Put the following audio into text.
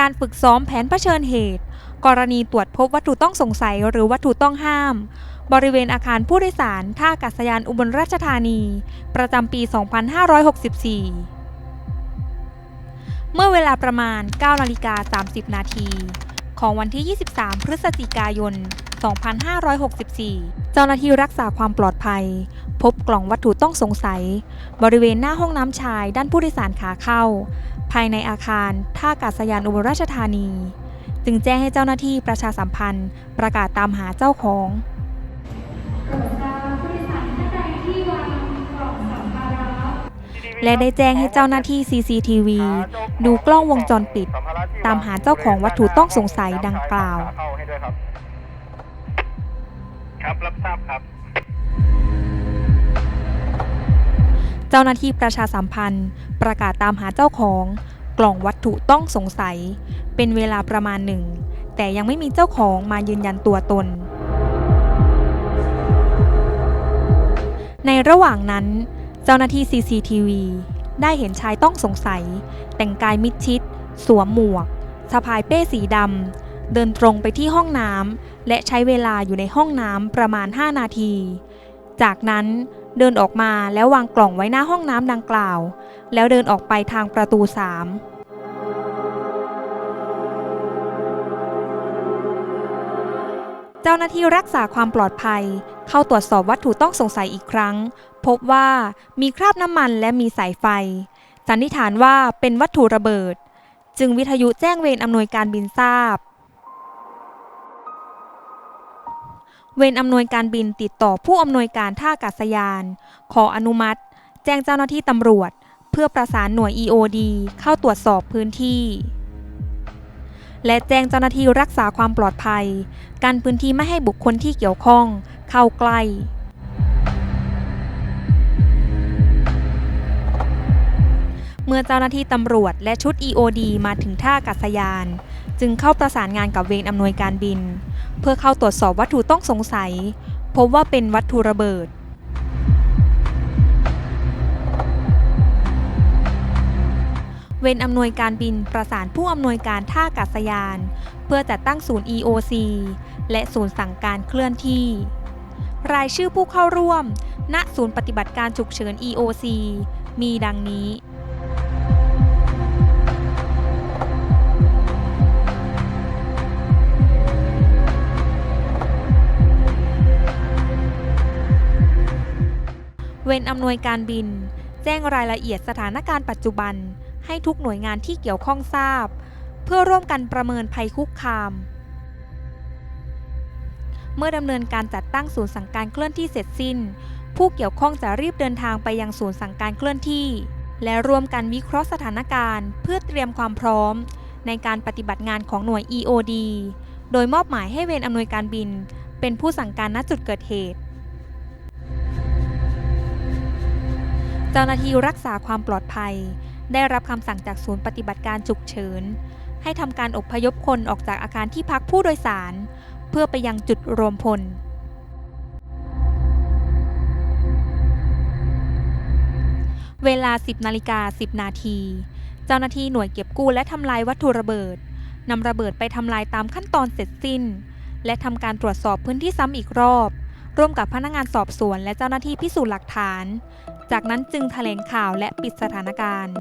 การฝึกซ้อมแผนเผชิญเหตุ กรณีตรวจพบวัตถุต้องสงสัยหรือวัตถุต้องห้าม บริเวณอาคารผู้โดยสารท่าอากาศยานอุบลราชธานี ประจำปี 2564 เมื่อเวลาประมาณ9นาฬิกา30 นาทีของวันที่ 23 พฤศจิกายน 2564 เจ้าหน้าที่รักษาความปลอดภัย พบกล่องวัตถุต้องสงสัย บริเวณหน้าห้องน้ำชายด้านผู้โดยสารขาเข้า ภายในอาคารท่าอากาศยานอุบลราชธานี จึงแจ้งให้เจ้าหน้าที่ประชาสัมพันธ์ ประกาศตามหาเจ้าของและได้แจ้งให้เจ้าหน้าที่ CCTV ดูกล้องวงจรปิด ตามหาเจ้าของวัตถุต้องสงสัยดังกล่าวเข้าให้ด้วยครับครับรับทราบครับ เจ้าหน้าที่ประชาสัมพันธ์ ประกาศตามหาเจ้าของกล่องวัตถุต้องสงสัย เป็นเวลาประมาณหนึ่ง แต่ยังไม่มีเจ้าของมายืนยันตัวตน ในระหว่างนั้น เจ้าหน้าที่ CCTV ได้เห็นชายต้องสงสัย แต่งกายมิดชิด สวมหมวกสะพายเป้สีดำเดินตรงไปที่ห้องน้ำและใช้เวลาอยู่ในห้องน้ำประมาณ 5 นาที จากนั้น เดินออกมาแล้ววางกล่องไว้หน้าห้องน้ำดังกล่าว แล้วเดินออกไปทางประตู3เจ้าหน้าที่รักษาความปลอดภัย เข้าตรวจสอบวัตถุต้องสงสัยอีกครั้ง พบว่ามีคราบน้ำมันและมีสายไฟ สันนิษฐานว่าเป็นวัตถุระเบิด จึงวิทยุแจ้งเวรอำนวยการบินทราบ เวรอำนวยการบินติดต่อผู้อำนวยการท่าอากาศยาน ขออนุมัติ แจ้งเจ้าหน้าที่ตำรวจ เพื่อประสานหน่วย EOD เข้าตรวจสอบพื้นที่ และแจ้งเจ้าหน้าที่รักษาความปลอดภัย การพื้นที่ไม่ให้บุคคลที่เกี่ยวข้อง เข้าใกล้เมื่อเจ้าหน้าที่ตำรวจและชุด EOD มาถึงท่าอากาศยาน จึงเข้าประสานงานกับเวรอำนวยการบิน เพื่อเข้าตรวจสอบวัตถุต้องสงสัย พบว่าเป็นวัตถุระเบิด เวรอำนวยการบินประสานผู้อำนวยการท่าอากาศยาน เพื่อจัดตั้งศูนย์ EOC และศูนย์สั่งการเคลื่อนที่ รายชื่อผู้เข้าร่วม ณ ศูนย์ปฏิบัติการฉุกเฉิน EOC มีดังนี้ เวรอำนวยการบิน แจ้งรายละเอียดสถานการณ์ปัจจุบัน ให้ทุกหน่วยงานที่เกี่ยวข้องทราบ เพื่อร่วมกันประเมินภัยคุกคาม เมื่อดำเนินการจัดตั้งศูนย์สั่งการเคลื่อนที่เสร็จสิ้น ผู้เกี่ยวข้องจะรีบเดินทางไปยังศูนย์สั่งการเคลื่อนที่ และร่วมกันวิเคราะห์สถานการณ์ เพื่อเตรียมความพร้อม ในการปฏิบัติงานของหน่วย EOD โดยมอบหมายให้เวรอำนวยการบิน เป็นผู้สั่งการณจุดเกิดเหตุ เจ้าหน้าที่รักษาความปลอดภัย ได้รับคำสั่งจากศูนย์ปฏิบัติการฉุกเฉิน ให้ทำการอบพยพคนออกจากอาคารที่พักผู้โดยสาร เพื่อไปยังจุดรวมพล เวลา 10นาฬิกา10 นาที เจ้าหน้าที่หน่วยเก็บกู้และทำลายวัตถุระเบิดนำระเบิดไปทำลายตามขั้นตอนเสร็จสิ้น และทำการตรวจสอบพื้นที่ซ้ำอีกรอบ ร่วมกับพนักงานสอบสวนและเจ้าหน้าที่พิสูจน์หลักฐาน จากนั้นจึงแถลงข่าวและปิดสถานการณ์